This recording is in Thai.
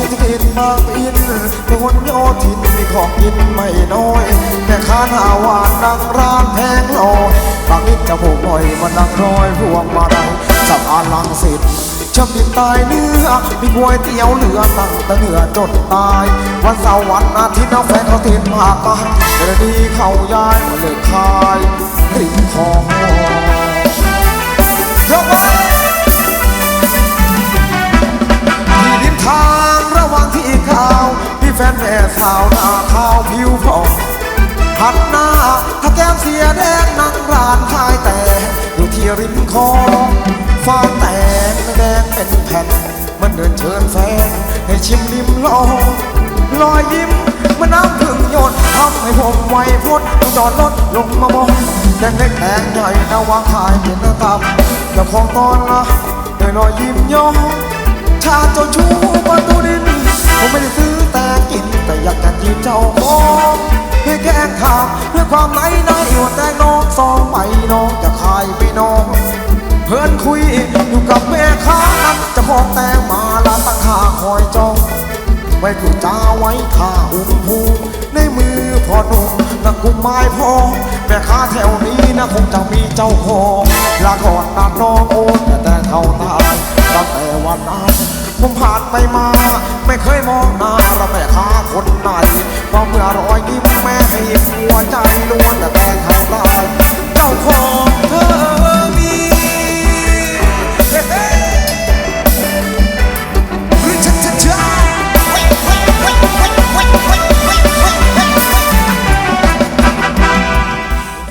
ดินบางอินพหลโยธินมีของกินไม่น้อยแม่ค้าหน้าหวานนั่งร้านแพงลอยบางนิดจะผูกหน่อยมันดังร้อยพวงมาลัยสะพาลังสิตชอบกินตายเนื้อมีก๋วยเตี๋ยวเหลือตั้งแต่เหนือจนตาย วันเสาร์วันอาทิตย์เอาแฟนเขาเทนมากมาเดี๋ยวนี้เขาย้ายมาเลยขายริมคลอง เสียแดงนั่งร้านขายแต่อยู่ที่ริมคลองฟ้าแตงแดงเป็นแผ่น มันเดินเชิญแฟนให้ชิมริมลองรอยยิ้มมันน้ำพึ่งหยดทำให้ผมไวพดจอดรถลงมามองแดงเล็กแดงใหญ่นาวางขายเป็นหน้าตับเจ้าของตอนละด้วยรอยยิ้มย้อนชาเจ้าชู้ประตูดิน ผมไม่ได้ซื้อแต่กินแต่อยากจะจีบเจ้าของ ให้แกล้งข่าวเพื่อความไหนในหัวแต่น้องสองใบน้องจะขายไปน้อง เพื่อนคุยอยู่กับแม่ค้านั้นจะของแต่งมาลาตั้งค่าคอยจองไว้กูจ้าไว้ข้าอุ้มผูในมือพอหนุ่มนักกุมไม้พอแม่ค้าแถวนี้นะคงจะมีเจ้าของลาก่อนนาน้องโอนแต่แต่เขาตายตั้งแต่วันนั้นผมผ่านไปมา ไม่เคยมองหน้าแล้วแม่ค้าคนไหนเพราะเมื่อรอ